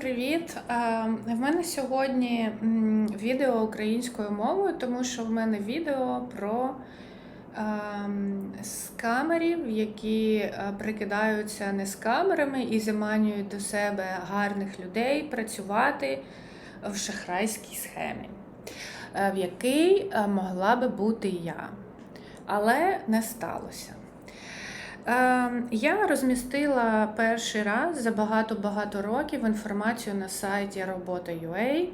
Привіт! Е, В мене сьогодні відео українською мовою, тому що в мене відео про ем, скамерів, які е, прикидаються не скамерами і заманюють до себе гарних людей працювати в шахрайській схемі, е, в якій могла би бути я. Але не сталося. Ем, Я розмістила перший раз за багато-багато років інформацію на сайті робота.ua.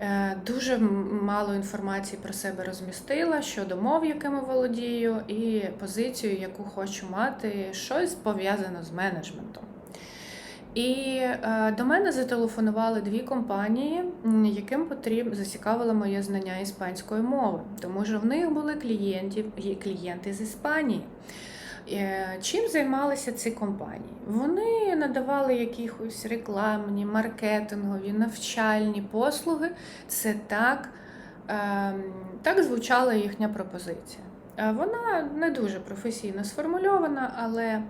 Е, Дуже мало інформації про себе розмістила щодо мов, якими володію, і позицію, яку хочу мати, щось пов'язане з менеджментом. І е, до мене зателефонували дві компанії, яким потрібно зацікавило моє знання іспанської мови, тому що в них були клієнтів, клієнти з Іспанії. Е, Чим займалися ці компанії? Вони надавали якісь рекламні, маркетингові, навчальні послуги. Це так, ем, так звучала їхня пропозиція. Е, Вона не дуже професійно сформульована, але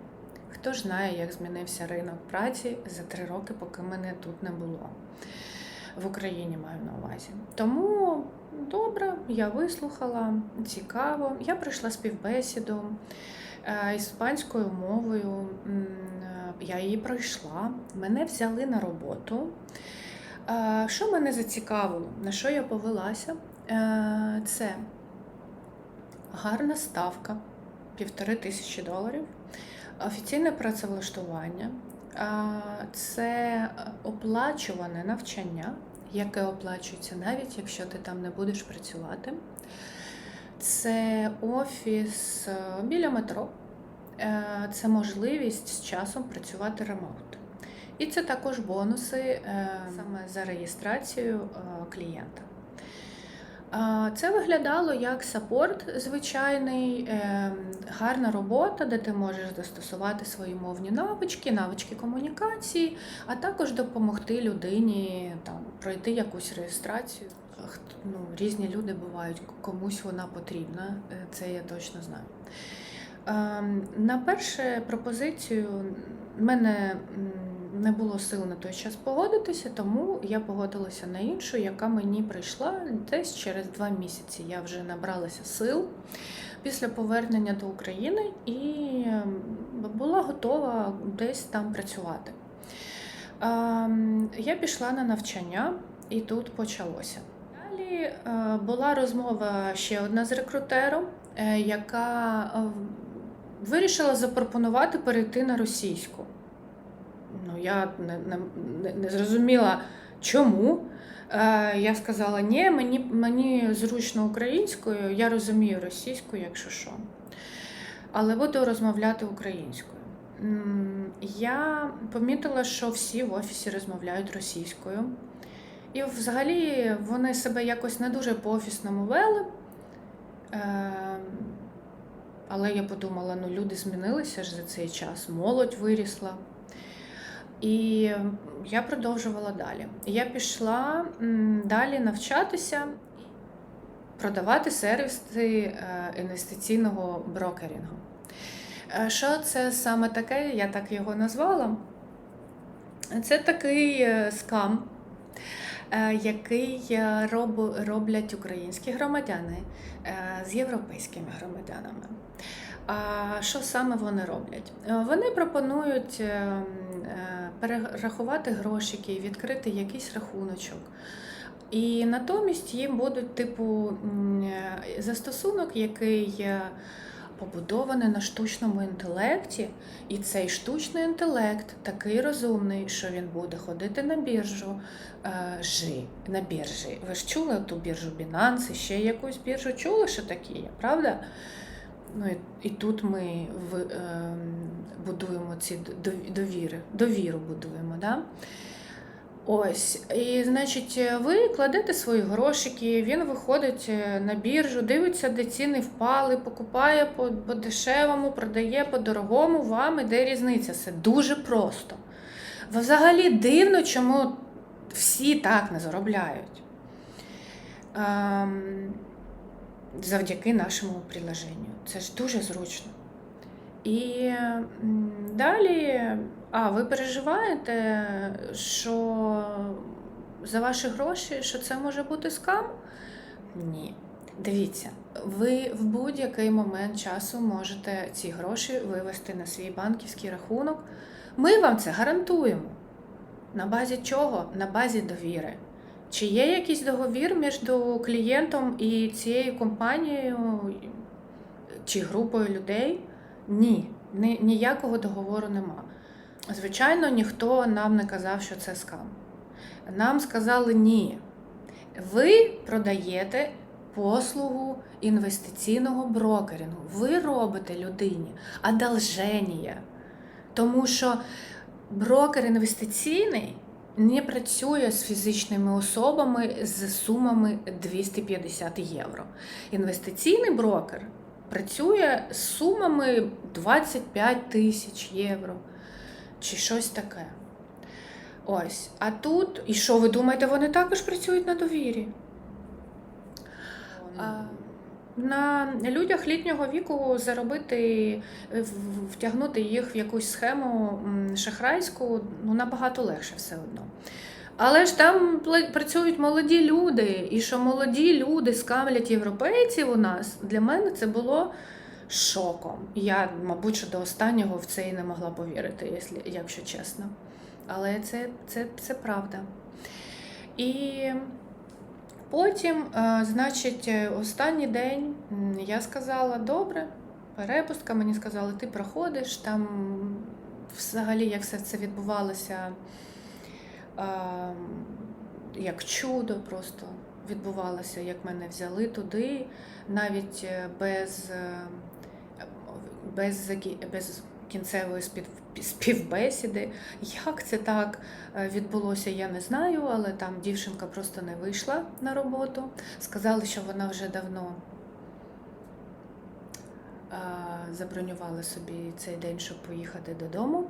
хто ж знає, як змінився ринок праці за три роки, поки мене тут не було. В Україні маю на увазі. Тому добре, я вислухала, цікаво. Я пройшла співбесіду іспанською мовою. Е, Я її пройшла. Мене взяли на роботу. Е, Що мене зацікавило, на що я повелася? Е, Це гарна ставка півтори тисячі доларів, офіційне працевлаштування, е, це оплачуване навчання, яке оплачується навіть якщо ти там не будеш працювати. Це офіс е, біля метро. Е, Це можливість з часом працювати ремонт. І це також бонуси е, саме за реєстрацію клієнта. Це виглядало як саппорт звичайний, гарна робота, де ти можеш застосувати свої мовні навички, навички комунікації, а також допомогти людині там, пройти якусь реєстрацію. Ну, різні люди бувають, комусь вона потрібна, е, це я точно знаю. Ем, На першу пропозицію в мене не було сил на той час погодитися, тому я погодилася на іншу, яка мені прийшла десь через два місяці. Я вже набралася сил після повернення до України і ем, була готова десь там працювати. Ем, Я пішла на навчання, і тут почалося. Е, була розмова ще одна з рекрутером, е, яка е, вирішила запропонувати перейти на російську. Ну, я не, не, не- зрозуміла, чому. Я сказала, ні, мені, мені зручно українською, я розумію російську, якщо що. Але буду розмовляти українською. Я помітила, що всі в офісі розмовляють російською. І взагалі вони себе якось не дуже по-офісному вели. Ем, Але я подумала, ну люди змінилися ж за цей час, молодь вирісла. І я продовжувала далі. Я пішла далі навчатися, продавати сервіси е, інвестиційного брокерінгу. Е, Що це саме таке? Я так його назвала. Це такий е, скам, е, який е, роб- роблять українські громадяни е, з європейськими громадянами. А що саме вони роблять? Е, Вони пропонують е, е, перерахувати грошики, відкрити якийсь рахуночок. І натомість їм будуть, типу, е, застосунок, який е, побудований на штучному інтелекті, і цей штучний інтелект такий розумний, що він буде ходити на біржу е, жи, на біржі. Ви ж чули ту біржу Binance, ще якусь біржу чули, що такі є, правда? Ну і, і тут ми в, е, будуємо ці дов- довіри, довіру будуємо. Да? Ось, і значить, ви кладете свої грошики, він виходить е, на біржу, дивиться, де ціни впали, покупає по, по дешевому, продає по дорогому, вам іде різниця. Це дуже просто. Взагалі дивно, чому всі так не заробляють. Ем, завдяки нашому приложенню. Це ж дуже зручно. І далі А, ви переживаєте, що за ваші гроші, що це може бути скам? Ні. Дивіться, ви в будь-який момент часу можете ці гроші вивести на свій банківський рахунок. Ми вам це гарантуємо. На базі чого? На базі довіри. Чи є якийсь договір між клієнтом і цією компанією чи групою людей? Ні, ні ніякого договору нема. Звичайно, ніхто нам не казав, що це скам. Нам сказали ні. Ви продаєте послугу інвестиційного брокерінгу. Ви робите людині одолження. Тому що брокер інвестиційний не працює з фізичними особами з сумами 250 євро. Інвестиційний брокер працює з сумами 25 тисяч євро чи щось таке. Ось. А тут, і що ви думаєте, вони також працюють на довірі? А, на людях літнього віку заробити, в- втягнути їх в якусь схему шахрайську ну, набагато легше все одно. Але ж там працюють молоді люди, і що молоді люди скамлять європейців у нас, для мене це було шоком. Я, мабуть, що до останнього в це і не могла повірити, якщо, чесно. Але це, це, це правда. І потім, е, значить, е, останній день я сказала: добре, перепустка, мені сказали, ти проходиш там взагалі, як все це відбувалося, е, як чудо просто відбувалося, як мене взяли туди, навіть без, без, без кінцевої спів- співбесіди. Як це так е, відбулося, я не знаю, але там дівчинка просто не вийшла на роботу. Сказали, що вона вже давно е, забронювала собі цей день, щоб поїхати додому.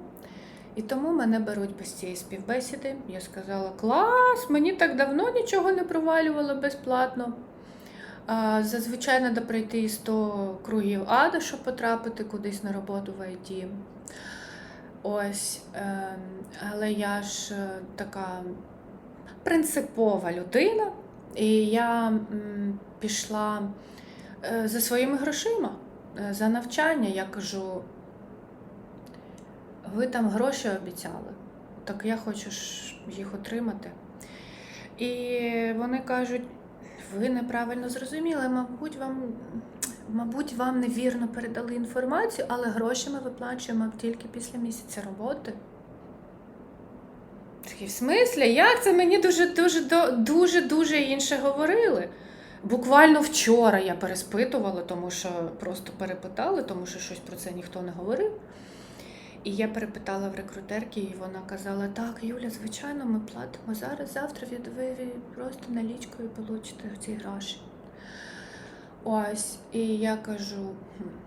І тому мене беруть без цієї співбесіди. Я сказала: клас, мені так давно нічого не провалювало безплатно. Зазвичай треба пройти 100 кругів ада, щоб потрапити кудись на роботу в ІТ. Ось, ем, але я ж е, така принципова людина, і я пішла е, за своїми грошима, е, за навчання. Я кажу, ви там гроші обіцяли, так я хочу їх отримати. І вони кажуть, ви неправильно зрозуміли, мабуть, вам, мабуть, вам невірно передали інформацію, але гроші ми виплачуємо тільки після місяця роботи. Такий, в смислі, як це мені дуже дуже дуже дуже інше говорили? Буквально вчора я переспитувала, тому що просто перепитали, тому що щось про це ніхто не говорив. І я перепитала в рекрутерки, і вона казала: так, Юля, звичайно, ми платимо зараз, завтра від ви просто налічкою получите ці гроші. Ось, і я кажу,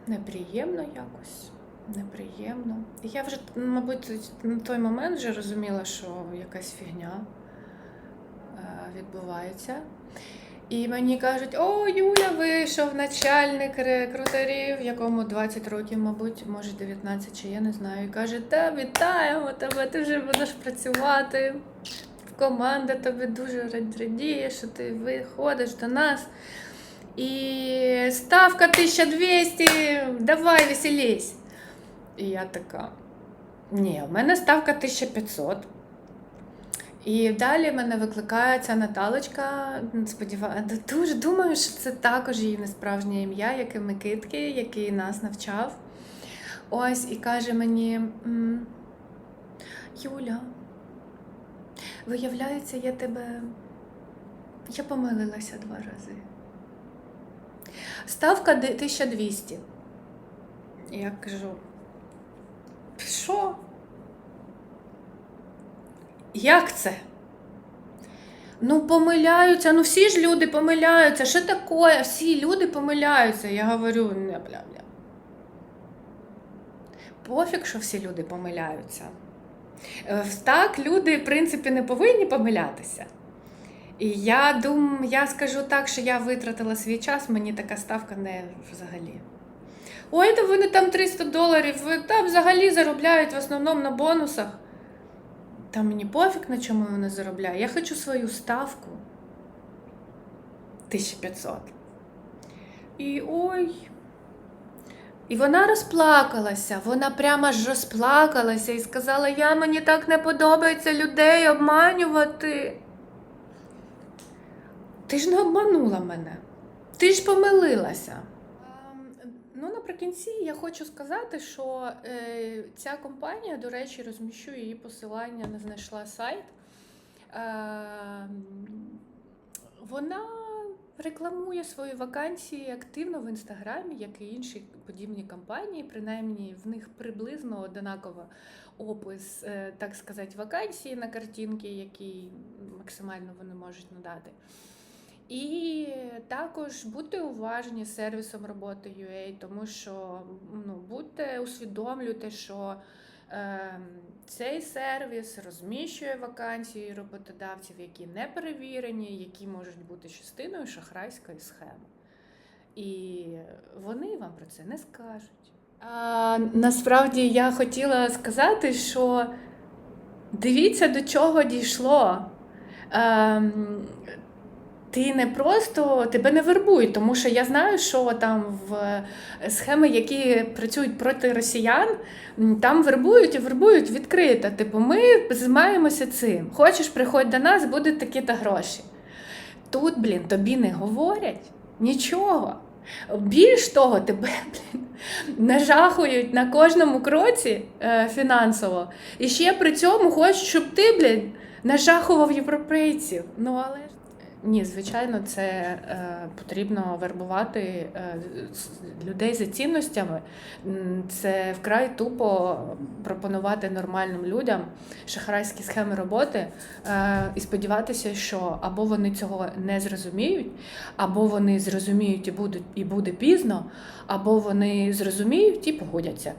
неприємно якось. Неприємно. І я вже, мабуть, на той момент вже розуміла, що якась фігня е, відбувається. І мені кажуть, о, Юля, вийшов начальник рекрутерів, якому 20 років, мабуть, може 19, чи я не знаю. І каже, та вітаємо тебе, ти вже будеш працювати. Команда тобі дуже рад- радіє, що ти виходиш до нас. І ставка 1200, давай веселись. І я така. Ні, в мене ставка 1500. І далі мене викликає ця Наталочка. Сподіваюся, дуже думаю, що це також її несправжнє ім'я, як і Микитки, який нас навчав. Ось і каже мені: Юля, виявляється, я тебе. Я помилилася два рази. Ставка де- 1200. Я кажу, що? Як це? Ну, помиляються, ну всі ж люди помиляються. Що таке? Всі люди помиляються. Я говорю, не бля-бля. Пофіг, що всі люди помиляються. Е, Так, люди, в принципі, не повинні помилятися. І я думаю, я скажу так, що я витратила свій час, мені така ставка не взагалі. Ой, та вони там 300 доларів, там взагалі заробляють в основному на бонусах. Та мені пофіг, на чому вони заробляють. Я хочу свою ставку. 1500. І ой. І вона розплакалася, вона прямо аж розплакалася і сказала: Я мені так не подобається людей обманювати. Ти ж не обманула мене. Ти ж помилилася. Ну, наприкінці я хочу сказати, що е, ця компанія, до речі, розміщу її посилання, не знайшла сайт. Е, вона рекламує свої вакансії активно в інстаграмі, як і інші подібні компанії. Принаймні в них приблизно однаково опис, е, так сказати, вакансії на картинки, які максимально вони можуть надати. І також будьте уважні з сервісом роботи UA, тому що ну, будьте усвідомлюйте, що е, цей сервіс розміщує вакансії роботодавців, які не перевірені, які можуть бути частиною шахрайської схеми. І вони вам про це не скажуть. А, насправді я хотіла сказати, що дивіться, до чого дійшло. Ем, ти не просто тебе не вербують, тому що я знаю, що там в схеми, які працюють проти росіян, там вербують і вербують відкрито. Типу, ми займаємося цим. Хочеш, приходь до нас, будуть такі-то гроші. Тут, блін, тобі не говорять нічого. Більш того, тебе блін, нажахують на кожному кроці е, фінансово. І ще при цьому хочуть, щоб ти, блін, нажахував європейців. Ну але ж ні, звичайно, це е, потрібно вербувати е, людей за цінностями. Це вкрай тупо пропонувати нормальним людям шахрайські схеми роботи е, і сподіватися, що або вони цього не зрозуміють, або вони зрозуміють і будуть і буде пізно, або вони зрозуміють і погодяться.